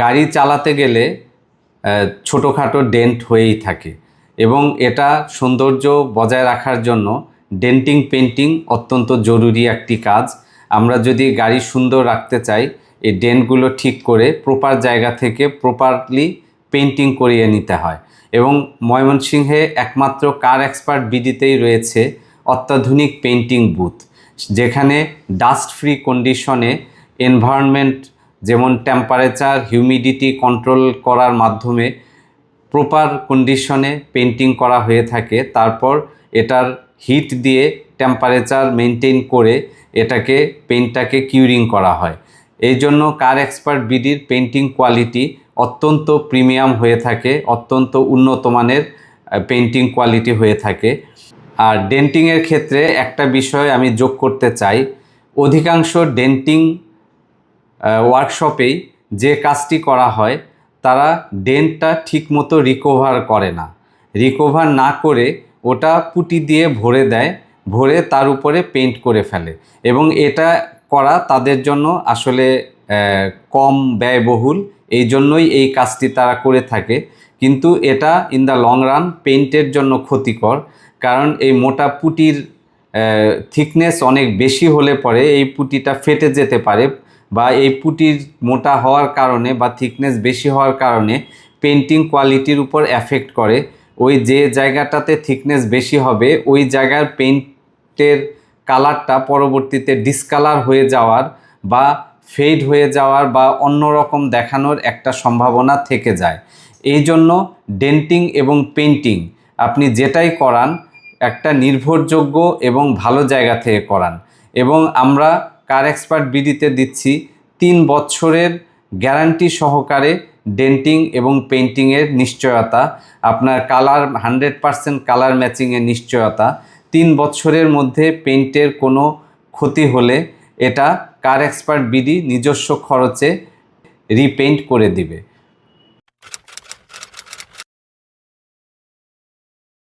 গাড়ি চালাতে গেলে ছোটোখাটো ডেন্ট হয়েই থাকে এবং এটা সৌন্দর্য বজায় রাখার জন্য ডেন্টিং, পেন্টিং অত্যন্ত জরুরি একটি কাজ। আমরা যদি গাড়ি সুন্দর রাখতে চাই, এই ডেন্টগুলো ঠিক করে প্রপার জায়গা থেকে প্রপারলি পেন্টিং করিয়ে নিতে হয় এবং ময়মনসিংহে একমাত্র কার এক্সপার্ট বিডিতেই রয়েছে অত্যাধুনিক পেন্টিং বুথ, যেখানে ডাস্ট ফ্রি কন্ডিশনে এনভায়রনমেন্ট যেমন টেম্পারেচার হিউমিডিটি কন্ট্রোল করার মাধ্যমে প্রপার কন্ডিশনে পেন্টিং করা হয়ে থাকে। তারপর এটার হিট দিয়ে টেম্পারেচার মেনটেন করে এটাকে পেন্টটাকে কিউরিং করা হয়। এই জন্য কার এক্সপার্ট বিডির পেন্টিং কোয়ালিটি অত্যন্ত প্রিমিয়াম হয়ে থাকে, অত্যন্ত উন্নত মানের পেন্টিং কোয়ালিটি হয়ে থাকে। আর ডেন্টিংয়ের ক্ষেত্রে একটা বিষয় আমি যোগ করতে চাই, অধিকাংশ ডেন্টিং ওয়ার্কশপেই যে কাজটি করা হয়, তারা ডেন্টটা ঠিকমতো রিকভার করে না। রিকভার না করে ওটা পুটি দিয়ে ভরে দেয়, ভরে তার উপরে পেন্ট করে ফেলে। এবং এটা করা তাদের জন্য আসলে কম ব্যয়বহুল। এই জন্যই এই কাজটি তারা করে থাকে। কিন্তু এটা ইন দ্য লং রান পেন্টের জন্য ক্ষতিকর। কারণ এই মোটা পুটির থিকনেস অনেক বেশি হলে পরে এই পুটিটা ফেটে যেতে পারে। বা এই পুটির মোটা হওয়ার কারণে বা থিকনেস বেশি হওয়ার কারণে পেন্টিং কোয়ালিটির উপর এফেক্ট করে। ওই যে জায়গাটাতে থিকনেস বেশি হবে, ওই জায়গার পেন্টের কালারটা পরবর্তীতে ডিসকালার হয়ে যাওয়ার বা ফেড হয়ে যাওয়ার বা অন্যরকম দেখানোর একটা সম্ভাবনা থেকে যায়। এই জন্য ডেন্টিং এবং পেন্টিং আপনি যেটাই করান, একটা নির্ভরযোগ্য এবং ভালো জায়গা থেকে করান। এবং আমরা কার এক্সপার্ট বিডিতে দিচ্ছি তিন বছরের গ্যারান্টি সহকারে ডেন্টিং এবং পেন্টিংয়ের নিশ্চয়তা, আপনার কালার হান্ড্রেড পারসেন্ট কালার ম্যাচিংয়ের নিশ্চয়তা, তিন বছরের মধ্যে পেন্টের কোনো ক্ষতি হলে এটা কার এক্সপার্ট বিডি নিজস্ব খরচে রিপেন্ট করে দিবে।